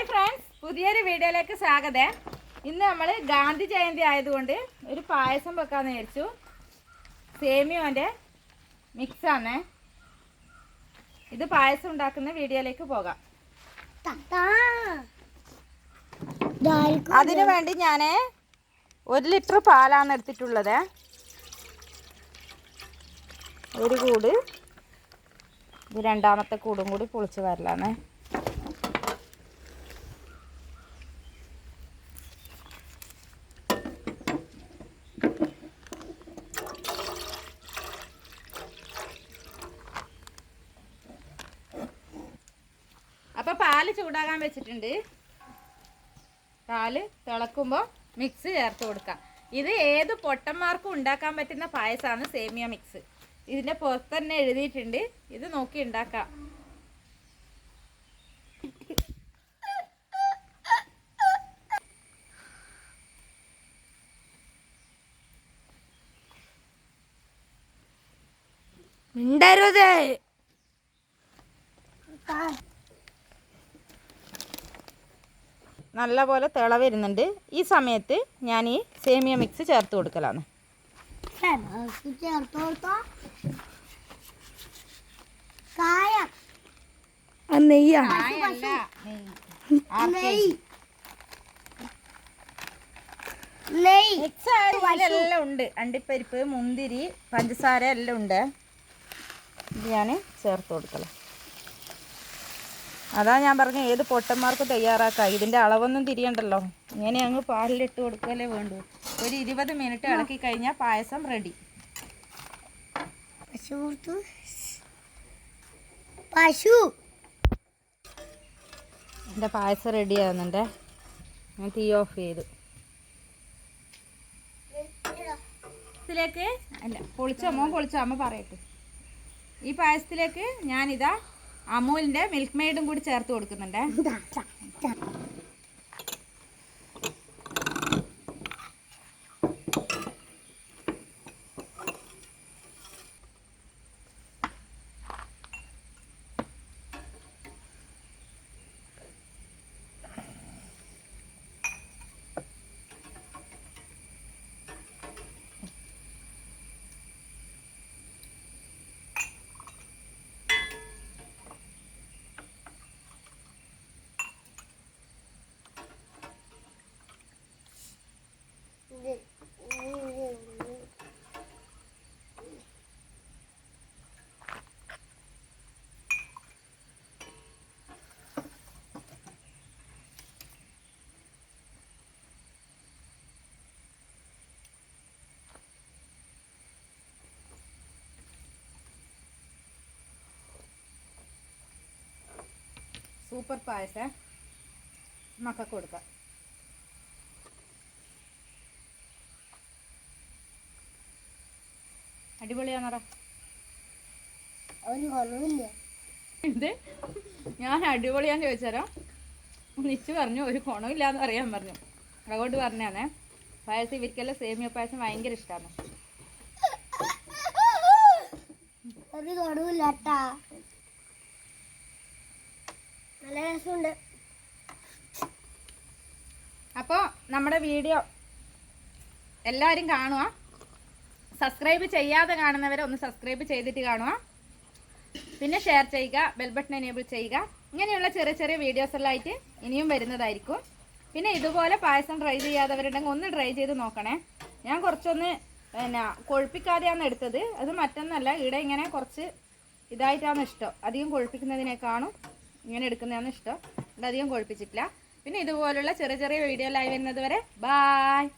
Hi friends പുതിയൊരു വീഡിയോയിലേക്ക് സ്വാഗതം. ഇന്ന് നമ്മൾ ഗാന്ധി ജയന്തി ആയതുകൊണ്ട് ഒരു പായസം വെക്കാന്ന് വിചാരിച്ചു. സേമിയോന്റെ മിക്സാണ് ഇത് പായസം ഉണ്ടാക്കുന്ന വീഡിയോയിലേക്ക് പോകാം. അതിനു വേണ്ടി ഞാൻ ഒരു ലിറ്റർ പാലാണ് എടുത്തിട്ടുള്ളത്. ഒരു കൂട്. ഇത് രണ്ടാമത്തെ കൂടും കൂടി പൊളിച്ച് വരലാണ് അപ്പൊ പാൽ ചൂടാകാൻ വെച്ചിട്ടുണ്ട്. പാൽ തിളക്കുമ്പോൾ മിക്സ് ചേർത്ത് കൊടുക്കാം. ഇത് ഏത് പൊട്ടന്മാർക്കും ഉണ്ടാക്കാൻ പറ്റുന്ന പായസമാണ് സേമിയ മിക്സ് ഇതിന്റെ പുറത്ത് തന്നെ എഴുതിയിട്ടുണ്ട്. ഇത് നോക്കി ഉണ്ടാക്കാം. മിണ്ടരുത്. നല്ലപോലെ തിള വരുന്നുണ്ട് ഈ സമയത്ത് ഞാൻ ഈ സേമിയ മിക്സ് ചേർത്ത് കൊടുക്കലാണ് എല്ലാം ഉണ്ട്. അണ്ടിപ്പരിപ്പ് മുന്തിരി പഞ്ചസാര എല്ലാം ഉണ്ട്. ഇത് ഞാൻ ചേർത്ത് കൊടുക്കണം അതാ ഞാൻ പറഞ്ഞ ഏത് പൊട്ടന്മാർക്ക് തയ്യാറാക്കാം? ഇതിന്റെ അളവൊന്നും തിരിയണ്ടല്ലോ. ഇങ്ങനെ അങ്ങ് പാലിലിട്ട് കൊടുക്കല്ലേ വേണ്ടൂ. ഒരു ഇരുപത് മിനിറ്റ് ഇളക്കി കഴിഞ്ഞാൽ പായസം റെഡി. പശു. എന്റെ പായസം റെഡി ആവുന്നുണ്ട് ഞാൻ തീ ഓഫ് ചെയ്തു. ഇതിലേക്ക് അല്ല പൊളിച്ചോ അമ്മ പൊളിച്ചോ അമ്മ പറയട്ടെ. ഈ പായസത്തിലേക്ക് ഞാനിതാ അമൂലിന്റെ മിൽക്ക് മെയ്ഡും കൂടി ചേർത്ത് കൊടുക്കുന്നുണ്ട്. സൂപ്പർ പായസം മക്കൾക്ക് കൊടുക്കാം. അടിപൊളിയാണറ ഇത് ഞാൻ അടിപൊളിയാന്ന് ചോദിച്ചാലോ നിച്ച് പറഞ്ഞു ഒരു ഗുണമില്ലാന്ന് പറയാൻ പറഞ്ഞു. അതുകൊണ്ട് പറഞ്ഞാണേ പായസം ഇവർക്കെല്ലാം സേമിയ പായസം ഭയങ്കര ഇഷ്ടമാണ് ഒരു ഗുണമില്ലാട്ടാ നല്ല നമ്മുടെ വീഡിയോ എല്ലാരും കാണുക സബ്സ്ക്രൈബ് ചെയ്യാതെ കാണുന്നവരെ ഒന്ന് സബ്സ്ക്രൈബ് ചെയ്തിട്ട് കാണുക പിന്നെ ഷെയർ ചെയ്യുക ബെൽ ബട്ടൺ എനേബിൾ ചെയ്യുക. ഇങ്ങനെയുള്ള ചെറിയ ചെറിയ വീഡിയോസ് ഇനിയും വരുന്നതായിരിക്കും. പിന്നെ ഇതുപോലെ പായസം ട്രൈ ചെയ്യാത്തവരുണ്ടെങ്കിൽ ഒന്ന് ട്രൈ ചെയ്ത് നോക്കണേ. ഞാൻ കുറച്ചൊന്ന് പിന്നെ കൊഴുപ്പിക്കാതെയാണ് എടുത്തത്. അത് മറ്റൊന്നല്ല ഇവിടെ ഇങ്ങനെ കുറച്ച് ഇതായിട്ടാണ് ഇഷ്ടം. അധികം കൊഴുപ്പിക്കുന്നതിനേക്കാളും ഇങ്ങനെ എടുക്കുന്നതാണ് ഇഷ്ടം. അധികം കൊഴുപ്പിച്ചിട്ടില്ല. പിന്നെ ഇതുപോലുള്ള ചെറിയ ചെറിയ വീഡിയോ ലൈവ് വരുന്നത് വരെ ബായ്